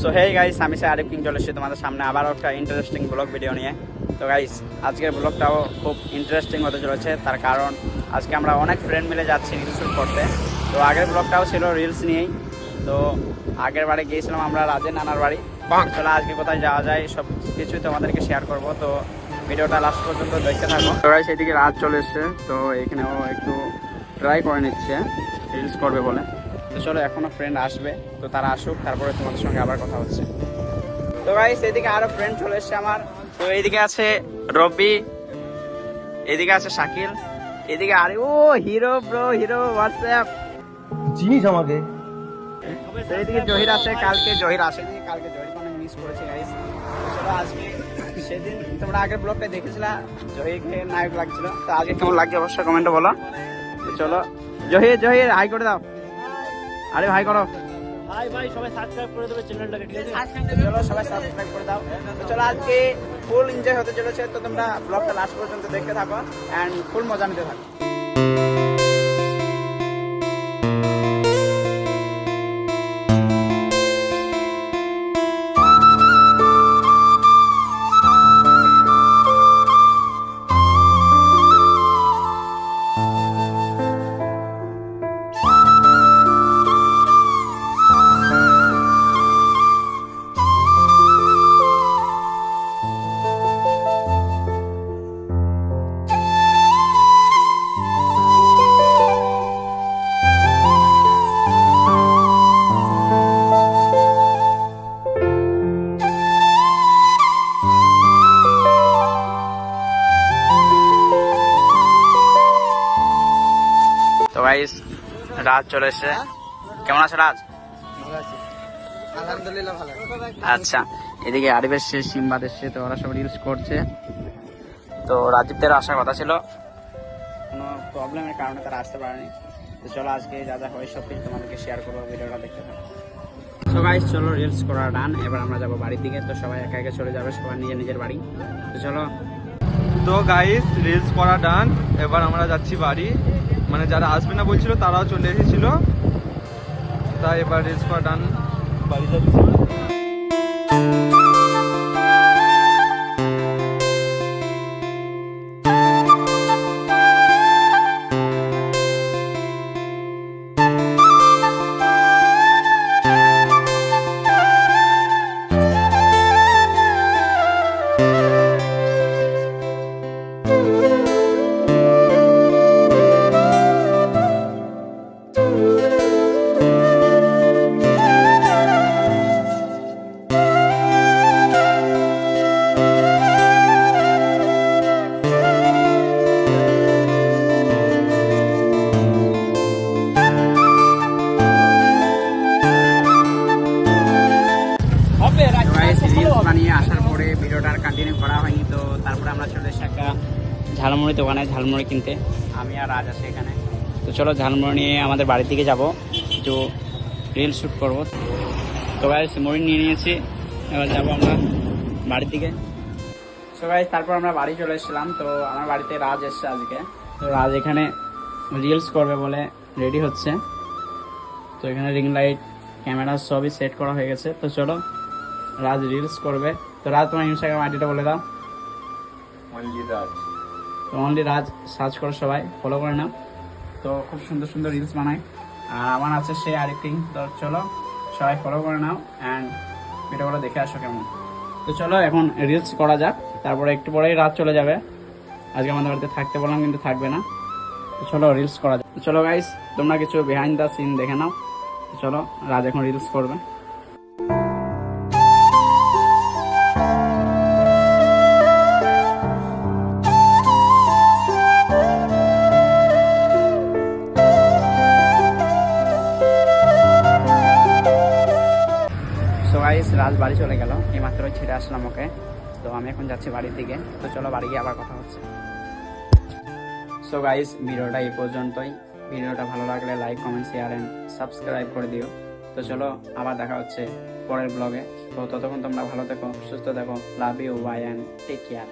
So hey guys আমি সে Arif King চলে এসেছি তোমাদের সামনে আবারও একটা ইন্টারেস্টিং ব্লগ ভিডিও নিয়ে। তো গাইস আজকের ব্লগটাও খুব ইন্টারেস্টিং হতে চলেছে। তার কারণ আজকে আমরা অনেক ফ্রেন্ড মিলে যাচ্ছি রিলস শ্যুট করতে। তো আগের ব্লগটাও ছিল রিলস নিয়েই। তো আগের বারে গিয়েছিলাম আমরা রাজের নানার বাড়ি। চলো আজকে কোথায় যাওয়া যায় সব কিছুই তোমাদেরকে শেয়ার করব। তো ভিডিওটা লাস্ট পর্যন্ত দেখতে থাকো। তো গাইস এদিকে রাত চলে এসছে। তো এখানেও একটু ট্রাই করে নিচ্ছে। রিলস করবে বলে। তো চলো এখনও ফ্রেন্ড আসবে। তো তারা আসুক তারপরে তোমাদের সঙ্গে আবার কথা হচ্ছে। তো ভাই সেদিকে আরও ফ্রেন্ড চলে এসছে আমার। তো এইদিকে আছে রবি এদিকে আছে শাকিল এদিকে আরে ও হিরো ব্রো হিরো হোয়াটসঅ্যাপ চিনিস আমাকে? এইদিকে জহির আছে কালকে জহির আসেনি কালকে জহির অনেক মিস করেছি গাইস চলো আজকে সেদিন তোমরা আগের ব্লগটা দেখেছিলা জহিরকে নায়ক লাগছিল। তো আজকে কেমন লাগছে অবশ্যই কমেন্টে বলো। তো চলো জহির জহির হাই করে দাও। আরে ভাই করো। ভাই ভাই সবাই সাবস্ক্রাইব করে দেবে চ্যানেলটাকে ঠিক আছে? তো চলো সবাই সাবস্ক্রাইব করে দাও। তো চলো আজকে ফুল এনজয় হতে চলেছে। তো তোমরা ব্লগটা লাস্ট পর্যন্ত দেখতে থাকো। এন্ড ফুল মজা নিতে থাকো। রাত চলে এসছে। কেমন আছে রাজ? আলহামদুলিল্লাহ ভালো আচ্ছা এদিকে আরিফ এসছে সিম্বাদ এসছে তো ওরা সব রিলস করছে। তো রাজীবদের আসার কথা ছিল। কোনো প্রবলেমের কারণে তারা আসতে পারেনি। তো চলো আজকে যা যা হয় সব কিছু তোমাদেরকে শেয়ার করব ভিডিওটা দেখতে থাকো। তো গাইস চলো রিলস করা ডান এবার আমরা যাব বাড়ির দিকে। তো সবাই একা একা চলে যাবে সবাই নিজের নিজের বাড়ি। তো চলো। তো গাইস রিলস করা ডান এবার আমরা যাচ্ছি বাড়ি। মানে যারা আসবে না বলছিল তারাও চলে এসেছিল। তাই এবার করা ডান বাড়ি যাচ্ছি। এসে একটা ঝালমুড়ি দোকানে ঝালমুড়ি কিনতে। আমি আর রাজ আছি এখানে। তো চলো ঝালমুড়ি নিয়ে আমাদের বাড়ির দিকে যাব। কিছু রিল শ্যুট করব। তো গাইস মুড়ি নিয়ে নিয়েছি। এবার যাব আমরা বাড়ির দিকে। সো গাইস তারপর আমরা বাড়ি চলে এসেছিলাম। তো আমার বাড়িতে রাজ এসছে আজকে। তো রাজ এখানে রিলস করবে বলে রেডি হচ্ছে। তো এখানে রিং লাইট ক্যামেরা সবই সেট করা হয়ে গেছে। তো চলো রাজ রিলস করবে। তো রাজ, তোমার ইনস্টাগ্রাম আইডিটা বলে দাও। তো অনলি রাজ সার্চ করো সবাই ফলো করে নাও। তো খুব সুন্দর সুন্দর রিলস বানায় আর আমার আছে সে আরেকটিং তো চলো, সবাই ফলো করে নাও অ্যান্ড ভিডিওগুলো দেখে আসো কেমন। তো চলো এখন রিলস করা যাক, তারপরে একটু পরেই রাত চলে যাবে। আজকে আমাদের বাড়িতে থাকতে বললাম, কিন্তু থাকবে না। তো চলো রিলস করা যাক। চলো গাইস তোমরা কিছু বিহাইন্ড দ্য সিন দেখে নাও। চলো, রাজ এখন রিলস করবে। চলে গেল, এইমাত্র ছেড়ে আসলাম ওকে। তো আমি এখন যাচ্ছি বাড়ির দিকে। তো চলো বাড়ি গিয়ে আবার কথা হচ্ছে। সো গাইস ভিডিওটা এই পর্যন্তই। ভিডিওটা ভালো লাগলে like comment share and subscribe করে দিও। তো চলো আবার দেখা হচ্ছে পরের ব্লগে তো ততক্ষণ তোমরা ভালো থেকো, সুস্থ থেকো। Love you bye and take care